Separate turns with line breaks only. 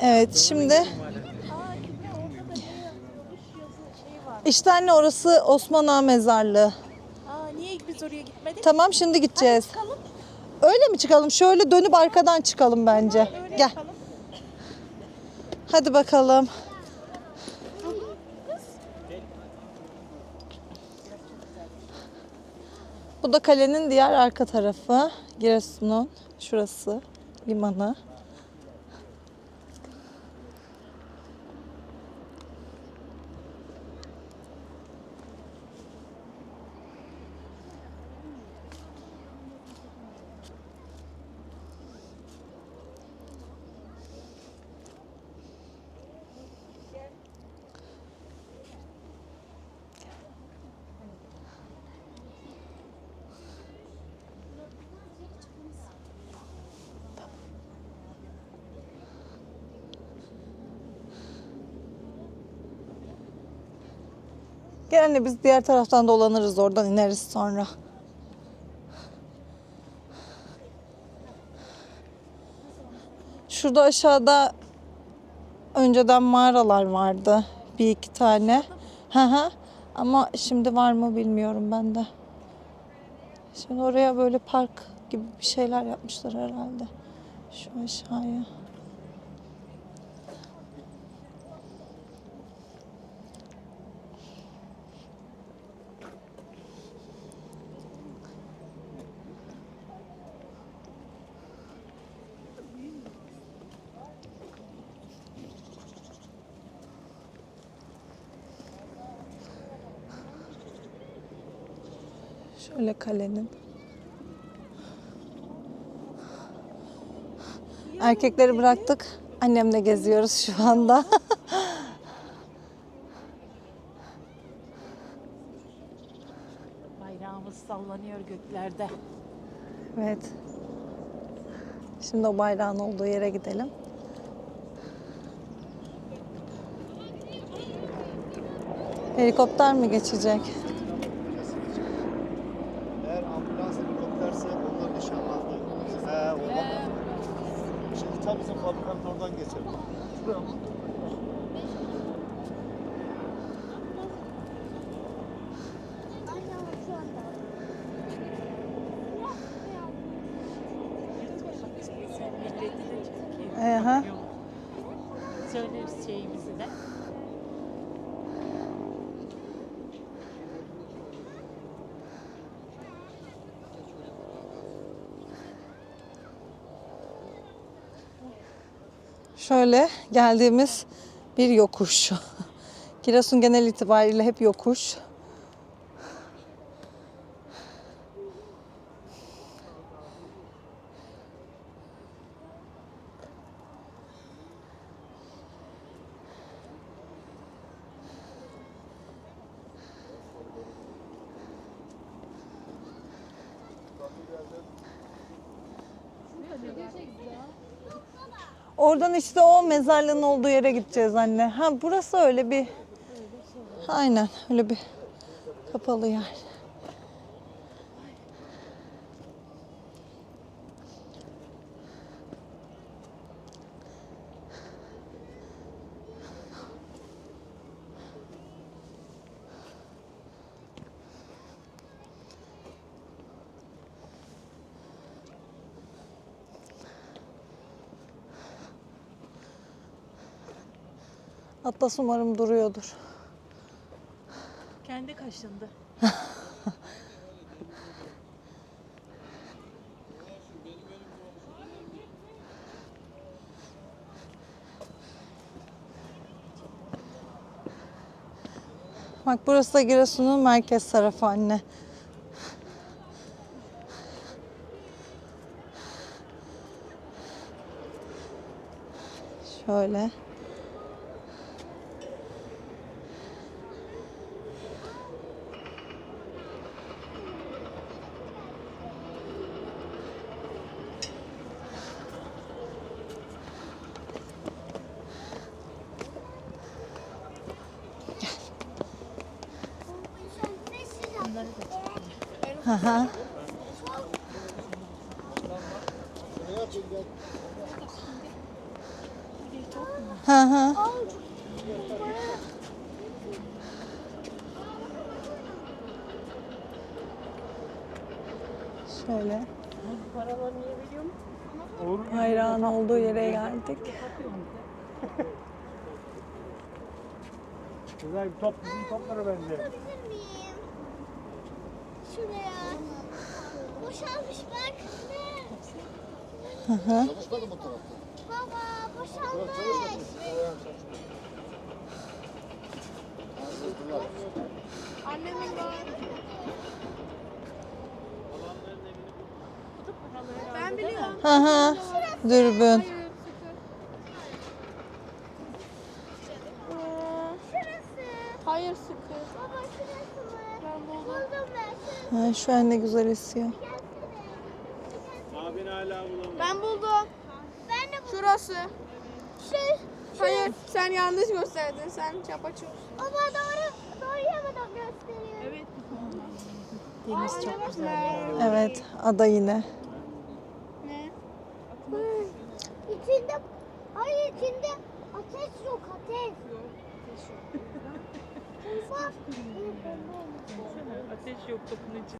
Evet şimdi işte anne orası Osman Ağa mezarlığı.
Aa niye biz oraya gitmedik?
Tamam şimdi gideceğiz.
Çıkalım.
Öyle mi çıkalım? Şöyle dönüp arkadan çıkalım bence.
Öyle
Gel.
yapalım.
Hadi bakalım. Bu da kalenin diğer arka tarafı. Giresun'un şurası limanı. Gel anne biz diğer taraftan dolanırız oradan ineriz sonra. Şurada aşağıda önceden mağaralar vardı. Bir iki tane. Ama şimdi var mı bilmiyorum ben de. Şimdi oraya böyle park gibi bir şeyler yapmışlar herhalde. Şu aşağıya. Şöyle kalenin. Erkekleri bıraktık. Annemle geziyoruz şu anda.
Bayrağımız sallanıyor göklerde.
evet. Şimdi o bayrağın olduğu yere gidelim. Helikopter mi geçecek?
Tam bizim fabrikanın oradan.
Ee, ha.
Söyleriz şeyimizi de.
Şöyle geldiğimiz bir yokuş. Giresun genel itibariyle hep yokuş. Oradan işte o mezarlığın olduğu yere gideceğiz anne. Ha burası öyle bir Aynen öyle bir kapalı yer. Atlas umarım duruyordur.
Kendi kaşındı.
Bak burası da Giresun'un merkez tarafı anne. Şöyle. Hı hı. Şöyle hayran olduğu yere geldik.
Güzel bir top, bizim topları bence.
Şuraya. Boşalmış bak.
Çalışmadı mı tarafta?
Baba boşalmış. Annemin var. Ben biliyorum.
Hı hı. Dürbün.
Şurası.
Hayır sıkı.
Baba şurası mı?
Ha, şu an ne güzel esiyor.
Abin hala bulamadı.
Ben buldum.
Ben de buldum.
Şurası.
Şey.
Hayır sen yanlış gösterdin. Sen çapaçuz.
Baba doğru. Doğru yamadan gösteriyor.
Evet.
Deniz çok güzel.
Evet ada yine.
Ne?
İçinde. Hayır içinde ateş yok ateş. Bak.
Ateş yok topun içinde.